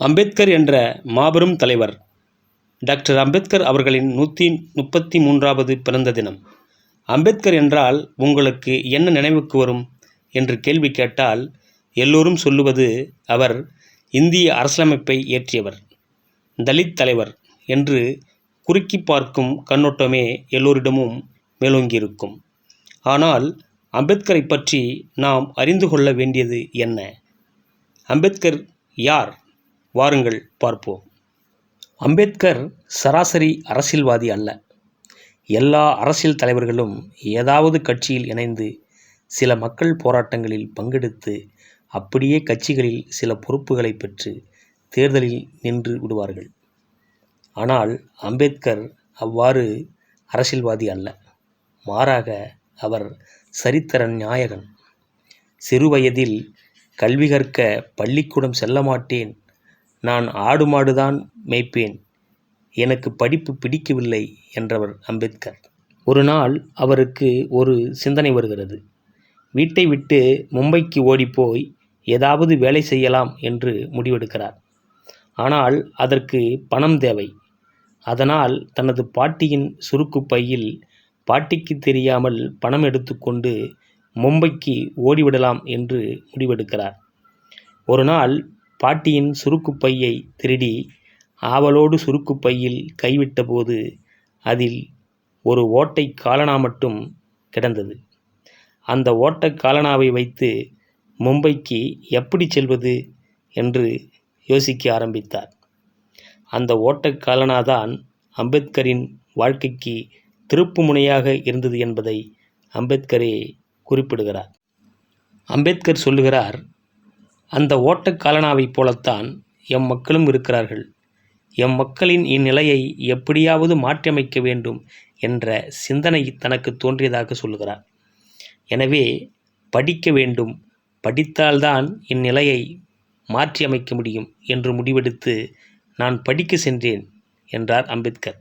அம்பேத்கர் என்ற மாபெரும் தலைவர். டாக்டர் அம்பேத்கர் அவர்களின் நூற்றி முப்பத்தி மூன்றாவது பிறந்த தினம். அம்பேத்கர் என்றால் உங்களுக்கு என்ன நினைவுக்கு வரும்? என்று கேள்வி கேட்டால் எல்லோரும் சொல்லுவது அவர் இந்திய அரசியலமைப்பை இயற்றியவர் தலித் தலைவர் என்று குறுக்கி பார்க்கும் கண்ணோட்டமே எல்லோரிடமும் மேலோங்கியிருக்கும். ஆனால் அம்பேத்கரை பற்றி நாம் அறிந்து கொள்ள வேண்டியது என்ன? அம்பேத்கர் யார்? வாருங்கள் பார்ப்போம். அம்பேத்கர் சராசரி அரசியல்வாதி அல்ல. எல்லா அரசியல் தலைவர்களும் ஏதாவது கட்சியில் இணைந்து சில மக்கள் போராட்டங்களில் பங்கெடுத்து அப்படியே கட்சிகளில் சில பொறுப்புகளை பெற்று தேர்தலில் நின்று விடுவார்கள். ஆனால் அம்பேத்கர் அவ்வாறு அரசியல்வாதி அல்ல. மாறாக அவர் சரித்திர நாயகன். சிறுவயதில் கல்வி கற்க பள்ளிக்கூடம் செல்ல மாட்டேன் நான் ஆடு மாடுதான் மேய்ப்பேன். எனக்கு படிப்பு பிடிக்கவில்லை என்றவர் அம்பேத்கர். ஒரு நாள் அவருக்கு ஒரு சிந்தனை வருகிறது. வீட்டை விட்டு மும்பைக்கு ஓடிப்போய் ஏதாவது வேலை செய்யலாம் என்று முடிவெடுக்கிறார். ஆனால் அதற்கு பணம் தேவை. அதனால் தனது பாட்டியின் சுருக்கு பையில் பாட்டிக்கு தெரியாமல் பணம் எடுத்துக்கொண்டு மும்பைக்கு ஓடிவிடலாம் என்று முடிவெடுக்கிறார். ஒரு நாள் பாட்டியின் சுருக்கு பையை திருடி ஆவலோடு சுருக்குப்பையில் கைவிட்டபோது அதில் ஒரு ஓட்டை காலனா மட்டும் கிடந்தது. அந்த ஓட்டக் காலனாவை வைத்து மும்பைக்கு எப்படி செல்வது என்று யோசிக்க ஆரம்பித்தார். அந்த ஓட்ட காலனாதான் அம்பேத்கரின் வாழ்க்கைக்கு திருப்பு முனையாக இருந்தது என்பதை அம்பேத்கரே குறிப்பிடுகிறார். அம்பேத்கர் சொல்லுகிறார் அந்த ஓட்ட காலனாவைப் போலத்தான் எம் மக்களும் இருக்கிறார்கள். எம் மக்களின் இந்நிலையை எப்படியாவது மாற்றியமைக்க வேண்டும் என்ற சிந்தனை தனக்கு தோன்றியதாக சொல்லுகிறார். எனவே படிக்க வேண்டும். படித்தால்தான் இந்நிலையை மாற்றியமைக்க முடியும் என்று முடிவெடுத்து நான் படிக்க சென்றேன் என்றார் அம்பேத்கர்.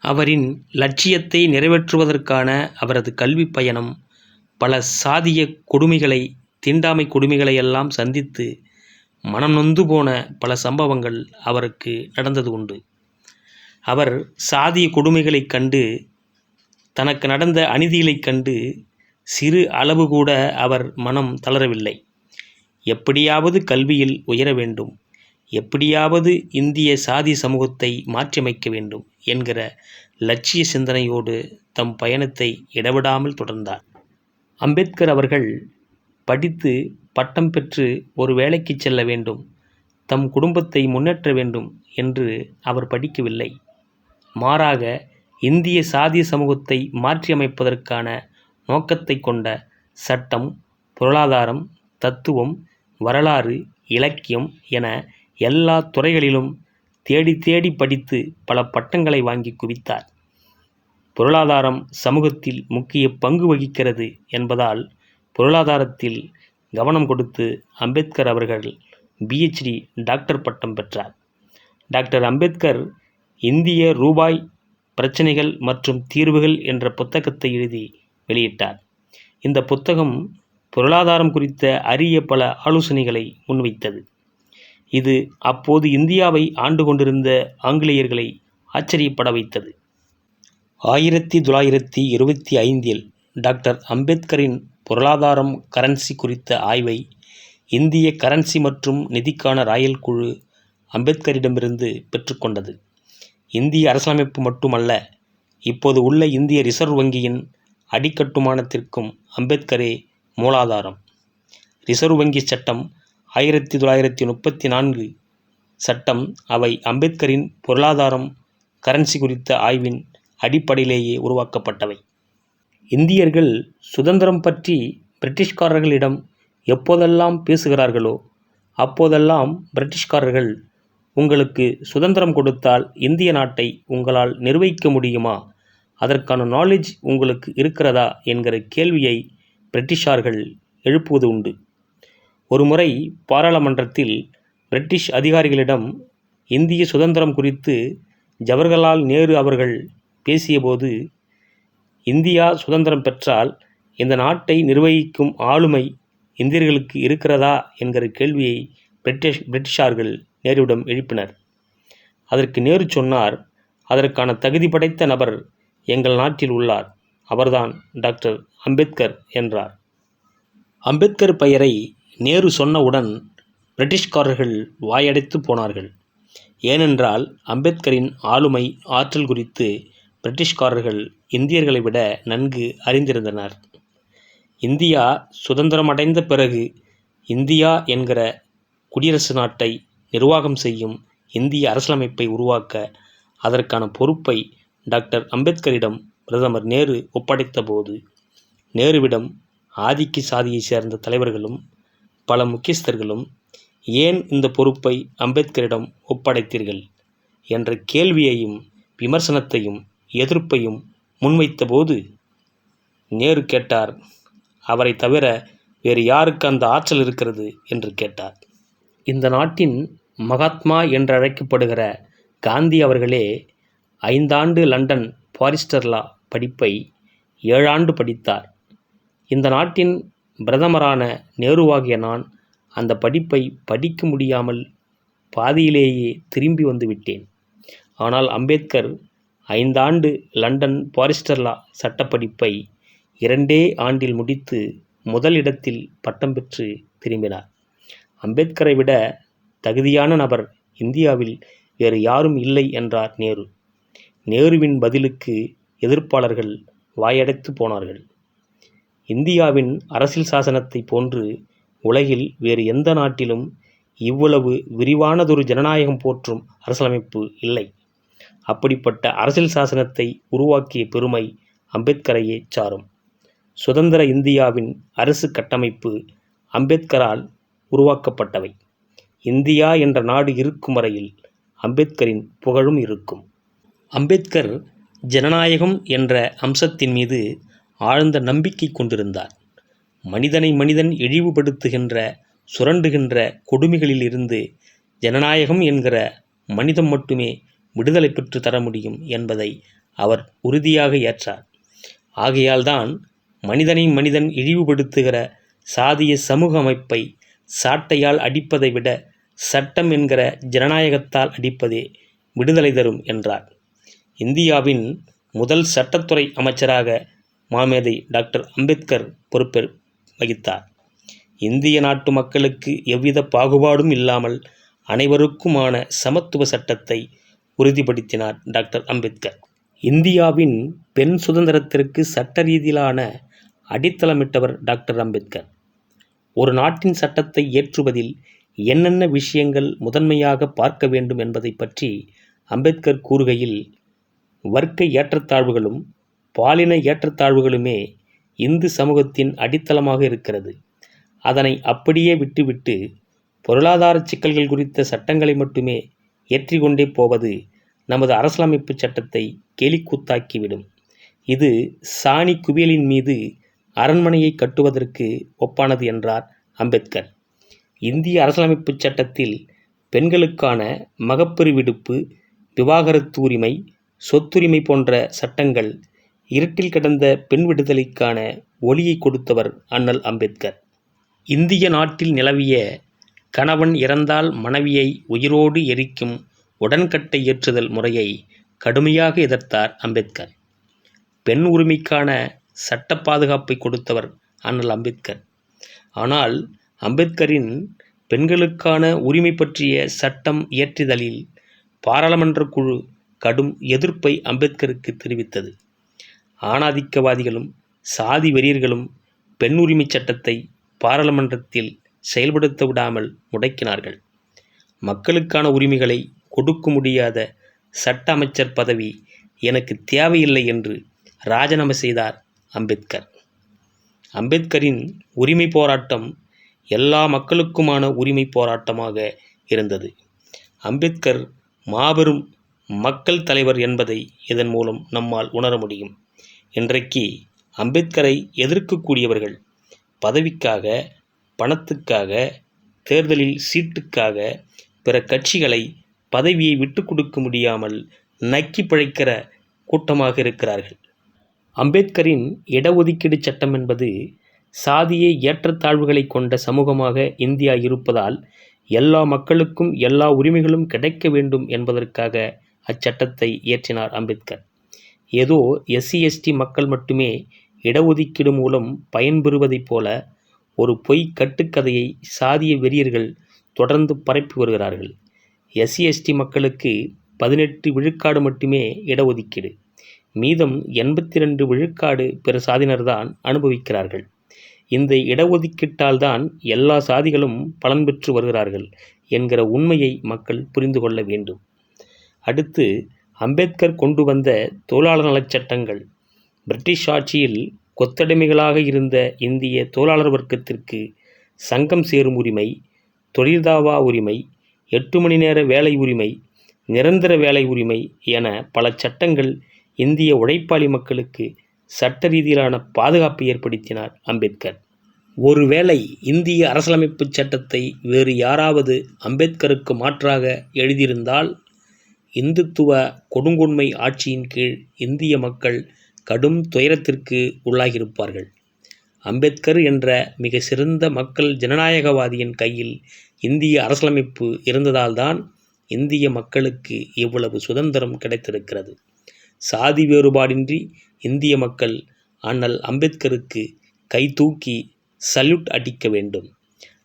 அவரின் லட்சியத்தை நிறைவேற்றுவதற்கான அவரது கல்வி பயணம் பல சாதிய கொடுமைகளை தீண்டாமை கொடுமைகளை எல்லாம் சந்தித்து மனம் நொந்து போன பல சம்பவங்கள் அவருக்கு நடந்தது உண்டு. அவர் சாதிய கொடுமைகளைக் கண்டு தனக்கு நடந்த அநீதிகளைக் கண்டு சிறு அளவு கூட அவர் மனம் தளரவில்லை. எப்படியாவது கல்வியில் உயர வேண்டும். எப்படியாவது இந்திய சாதி சமூகத்தை மாற்றியமைக்க வேண்டும் என்கிற லட்சிய சிந்தனையோடு தம் பயணத்தை இடவிடாமல் தொடர்ந்தார். அம்பேத்கர் அவர்கள் படித்து பட்டம் பெற்று ஒரு வேலைக்கு செல்ல வேண்டும். தம் குடும்பத்தை முன்னேற்ற வேண்டும் என்று அவர் படிக்கவில்லை. மாறாக இந்திய சாதிய சமூகத்தை மாற்றியமைப்பதற்கான நோக்கத்தை கொண்ட சட்டம் பொருளாதாரம் தத்துவம் வரலாறு இலக்கியம் என எல்லா துறைகளிலும் தேடி தேடி படித்து பல பட்டங்களை வாங்கி குவித்தார். பொருளாதாரம் சமூகத்தில் முக்கிய பங்கு வகிக்கிறது என்பதால் பொருளாதாரத்தில் கவனம் கொடுத்து அம்பேத்கர் அவர்கள் பிஹெச்டி டாக்டர் பட்டம் பெற்றார். டாக்டர் அம்பேத்கர் இந்திய ரூபாய் பிரச்சனைகள் மற்றும் தீர்வுகள் என்ற புத்தகத்தை எழுதி வெளியிட்டார். இந்த புத்தகம் பொருளாதாரம் குறித்த அரிய பல ஆலோசனைகளை முன்வைத்தது. இது அப்போது இந்தியாவை ஆண்டு கொண்டிருந்த ஆங்கிலேயர்களை ஆச்சரியப்பட வைத்தது. ஆயிரத்தி தொள்ளாயிரத்தி இருபத்தி ஐந்தில் டாக்டர் அம்பேத்கரின் பொருளாதாரம் கரன்சி குறித்த ஆய்வை இந்திய கரன்சி மற்றும் நிதிக்கான ராயல் குழு அம்பேத்கரிடமிருந்து பெற்றுக்கொண்டது இந்திய அரசியலமைப்பு மட்டுமல்ல இப்போது உள்ள இந்திய ரிசர்வ் வங்கியின் அடிக்கட்டுமானத்திற்கும் அம்பேத்கரே மூலாதாரம். ரிசர்வ் வங்கி சட்டம் ஆயிரத்தி தொள்ளாயிரத்தி முப்பத்தி நான்கு சட்டம் அவை அம்பேத்கரின் பொருளாதாரம் கரன்சி குறித்த ஆய்வின் அடிப்படையிலேயே உருவாக்கப்பட்டவை. இந்தியர்கள் சுதந்திரம் பற்றி பிரிட்டிஷ்காரர்களிடம் எப்போதெல்லாம் பேசுகிறார்களோ அப்போதெல்லாம் பிரிட்டிஷ்காரர்கள் உங்களுக்கு சுதந்திரம் கொடுத்தால் இந்திய நாட்டை உங்களால் நிர்வகிக்க முடியுமா? அதற்கான நாலேஜ் உங்களுக்கு இருக்கிறதா? என்கிற கேள்வியை பிரிட்டிஷார்கள் எழுப்புவது உண்டு. ஒருமுறை பாராளுமன்றத்தில் பிரிட்டிஷ் அதிகாரிகளிடம் இந்திய சுதந்திரம் குறித்து ஜவஹர்லால் நேரு அவர்கள் பேசியபோது இந்தியா சுதந்திரம் பெற்றால் இந்த நாட்டை நிர்வகிக்கும் ஆளுமை இந்தியர்களுக்கு இருக்கிறதா என்கிற கேள்வியை பிரிட்டிஷ் பிரிட்டிஷார்கள் நேருவிடம் எழுப்பினர். அதற்கு நேரு சொன்னார் அதற்கான தகுதி படைத்த நபர் எங்கள் நாட்டில் உள்ளார். அவர்தான் டாக்டர் அம்பேத்கர் என்றார். அம்பேத்கர் பெயரை நேரு சொன்னவுடன் பிரிட்டிஷ்காரர்கள் வாயடைத்து போனார்கள். ஏனென்றால் அம்பேத்கரின் ஆளுமை ஆற்றல் குறித்து பிரிட்டிஷ்காரர்கள் இந்தியர்களை விட நன்கு அறிந்திருந்தனர். இந்தியா சுதந்திரமடைந்த பிறகு இந்தியா என்கிற குடியரசு நாட்டை நிர்வாகம் செய்யும் இந்திய அரசியலமைப்பை உருவாக்க அதற்கான பொறுப்பை டாக்டர் அம்பேத்கரிடம் பிரதமர் நேரு ஒப்படைத்தபோது நேருவிடம் ஆதிக்க சாதியைச் சேர்ந்த தலைவர்களும் பல முக்கியஸ்தர்களும் ஏன் இந்த பொறுப்பை அம்பேத்கரிடம் ஒப்படைத்தீர்கள்? என்ற கேள்வியையும் விமர்சனத்தையும் எதிர்ப்பையும் முன்வைத்தபோது நேரு கேட்டார் அவரை தவிர வேறு யாருக்கு அந்த ஆற்றல் இருக்கிறது? என்று கேட்டார். இந்த நாட்டின் மகாத்மா என்றழைக்கப்படுகிற காந்தி அவர்களே ஐந்தாண்டு லண்டன் பாரிஸ்டர் லா படிப்பை ஏழாண்டு படித்தார். இந்த நாட்டின் பிரதமரான நேருவாகிய நான் அந்த படிப்பை படிக்க முடியாமல் பாதியிலேயே திரும்பி வந்துவிட்டேன் ஆனால் அம்பேத்கர் ஐந்தாண்டு லண்டன் பாரிஸ்டர் லா சட்டப்படிப்பை இரண்டே ஆண்டில் முடித்து முதல் இடத்தில் பட்டம் பெற்று திரும்பினார். அம்பேத்கரை விட தகுதியான நபர் இந்தியாவில் வேறு யாரும் இல்லை என்றார் நேரு. நேருவின் பதிலுக்கு எதிர்ப்பாளர்கள் வாயடைத்து போனார்கள். இந்தியாவின் அரசியல் சாசனத்தை போன்று உலகில் வேறு எந்த நாட்டிலும் இவ்வளவு விரிவானதொரு ஜனநாயகம் போற்றும் அரசியலமைப்பு இல்லை. அப்படிப்பட்ட அரசியல் சாசனத்தை உருவாக்கிய பெருமை அம்பேத்கரையே சாரும். சுதந்திர இந்தியாவின் அரசு கட்டமைப்பு அம்பேத்கரால் உருவாக்கப்பட்டவை. இந்தியா என்ற நாடு இருக்கும் வரையில் அம்பேத்கரின் புகழும் இருக்கும். அம்பேத்கர் ஜனநாயகம் என்ற அம்சத்தின் மீது ஆழ்ந்த நம்பிக்கை கொண்டிருந்தார். மனிதனை மனிதன் இழிவுபடுத்துகின்ற சுரண்டுகின்ற கொடுமைகளில் இருந்து ஜனநாயகம் என்கிற மனிதம் மட்டுமே விடுதலை பெற்று தர முடியும் என்பதை அவர் உறுதியாக ஏற்றார். ஆகையால்தான் மனிதனை மனிதன் இழிவுபடுத்துகிற சாதிய சமூக அமைப்பை சாட்டையால் அடிப்பதை விட சட்டம் என்கிற ஜனநாயகத்தால் அடிப்பதே விடுதலை தரும் என்றார். இந்தியாவின் முதல் சட்டத்துறை அமைச்சராக மாமேதை டாக்டர் அம்பேத்கர் பொறுப்பே வகித்தார். இந்திய நாட்டு மக்களுக்கு எவ்வித பாகுபாடும் இல்லாமல் அனைவருக்குமான சமத்துவ சட்டத்தை உறுதிப்படுத்தினார் டாக்டர் அம்பேத்கர். இந்தியாவின் பெண் சுதந்திரத்திற்கு சட்ட ரீதியிலான அடித்தளமிட்டவர் டாக்டர் அம்பேத்கர். ஒரு நாட்டின் சட்டத்தை ஏற்றுவதில் என்னென்ன விஷயங்கள் முதன்மையாக பார்க்க வேண்டும் என்பதை பற்றி அம்பேத்கர் கூறுகையில் வர்க்க ஏற்றத்தாழ்வுகளும் பாலின ஏற்றத்தாழ்வுகளுமே இந்து சமூகத்தின் அடித்தளமாக இருக்கிறது. அதனை அப்படியே விட்டுவிட்டு பொருளாதார சிக்கல்கள் குறித்த சட்டங்களை மட்டுமே ஏற்றிக்கொண்டே போவது நமது அரசியலமைப்பு சட்டத்தை கேலிக்கூத்தாக்கிவிடும். இது சாணி குவியலின் மீது அரண்மனையை கட்டுவதற்கு ஒப்பானது என்றார் அம்பேத்கர். இந்திய அரசியலமைப்பு சட்டத்தில் பெண்களுக்கான மகப்பெரு விடுப்பு விவாகரத்து உரிமை சொத்துரிமை போன்ற சட்டங்கள் இருட்டில் கிடந்த பெண் விடுதலைக்கான ஒளியை கொடுத்தவர் அண்ணல் அம்பேத்கர். இந்திய நாட்டில் நிலவிய கணவன் இறந்தால் மனைவியை உயிரோடு எரிக்கும் உடன்கட்டை ஏற்றுதல் முறையை கடுமையாக எதிர்த்தார் அம்பேத்கர். பெண் உரிமைக்கான சட்ட பாதுகாப்பை கொடுத்தவர் அண்ணல் அம்பேத்கர். ஆனால் அம்பேத்கரின் பெண்களுக்கான உரிமை பற்றிய சட்டம் இயற்றிதலில் பாராளுமன்ற குழு கடும் எதிர்ப்பை அம்பேத்கருக்கு தெரிவித்தது. ஆணாதிக்கவாதிகளும் சாதி வெறியர்களும் பெண் உரிமை சட்டத்தை பாராளுமன்றத்தில் செயல்படுத்த விடாமல் முடக்கினார்கள். மக்களுக்கான உரிமைகளை கொடுக்க முடியாத சட்ட அமைச்சர் பதவி எனக்கு தேவையில்லை என்று ராஜினாமா செய்தார் அம்பேத்கர். அம்பேத்கரின் உரிமை போராட்டம் எல்லா மக்களுக்குமான உரிமை போராட்டமாக இருந்தது. அம்பேத்கர் மாபெரும் மக்கள் தலைவர் என்பதை இதன் மூலம் நம்மால் உணர முடியும். இன்றைக்கு அம்பேத்கரை எதிர்க்கக்கூடியவர்கள் பதவிக்காக பணத்துக்காக தேர்தலில் சீட்டுக்காக பிற கட்சிகளை பதவியை விட்டு கொடுக்க முடியாமல் நக்கி பிழைக்கிற கூட்டமாக இருக்கிறார்கள். அம்பேத்கரின் இடஒதுக்கீடு சட்டம் என்பது சாதிய ஏற்றத்தாழ்வுகளை கொண்ட சமூகமாக இந்தியா இருப்பதால் எல்லா மக்களுக்கும் எல்லா உரிமைகளும் கிடைக்க வேண்டும் என்பதற்காக அச்சட்டத்தை இயற்றினார் அம்பேத்கர். ஏதோ எஸ்சி எஸ்டி மக்கள் மட்டுமே இடஒதுக்கீடு மூலம் பயன்பெறுவதைப் போல ஒரு பொய் கட்டுக்கதையை சாதிய வெறியர்கள் தொடர்ந்து பரப்பி வருகிறார்கள். எஸ்சி எஸ்டி மக்களுக்கு பதினெட்டு விழுக்காடு மட்டுமே இடஒதுக்கீடு. மீதம் எண்பத்தி ரெண்டு விழுக்காடு பிற சாதியினர்தான் அனுபவிக்கிறார்கள். இந்த இடஒதுக்கீட்டால் தான் எல்லா சாதிகளும் பலன் பெற்று வருகிறார்கள் என்கிற உண்மையை மக்கள் புரிந்து கொள்ள வேண்டும். அடுத்து அம்பேத்கர் கொண்டு வந்த தொழிலாளர் நலச் சட்டங்கள். பிரிட்டிஷ் ஆட்சியில் கொத்தடிமைகளாக இருந்த இந்திய தொழிலாளர் வர்க்கத்திற்கு சங்கம் சேரும் உரிமை தொழில்தாவா உரிமை எட்டு மணி நேர வேலை உரிமை நிரந்தர வேலை உரிமை என பல சட்டங்கள் இந்திய உழைப்பாளி மக்களுக்கு சட்ட ரீதியிலான பாதுகாப்பை ஏற்படுத்தினார் அம்பேத்கர். ஒருவேளை இந்திய அரசியலமைப்பு சட்டத்தை வேறு யாராவது அம்பேத்கருக்கு மாற்றாக எழுதியிருந்தால் இந்துத்துவ கொடுங்கொன்மை ஆட்சியின் கீழ் இந்திய மக்கள் கடும் துயரத்திற்கு உள்ளாகியிருப்பார்கள். அம்பேத்கர் என்ற மிக சிறந்த மக்கள் ஜனநாயகவாதியின் கையில் இந்திய அரசியலமைப்பு இருந்ததால்தான் இந்திய மக்களுக்கு இவ்வளவு சுதந்திரம் கிடைத்திருக்கிறது. சாதி வேறுபாடின்றி இந்திய மக்கள் அண்ணல் அம்பேத்கருக்கு கை தூக்கி சல்யூட் அடிக்க வேண்டும்.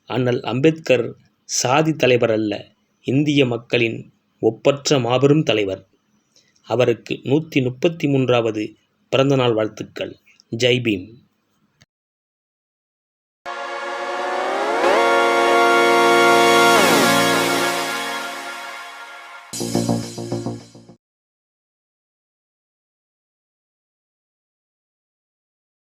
அண்ணல் அம்பேத்கர் சாதி தலைவர் அல்ல இந்திய மக்களின் ஒப்பற்ற மாபெரும் தலைவர். அவருக்கு நூற்றி முப்பத்தி மூன்றாவது பிறந்தநாள் வாழ்த்துக்கள். ஜெய்பீம்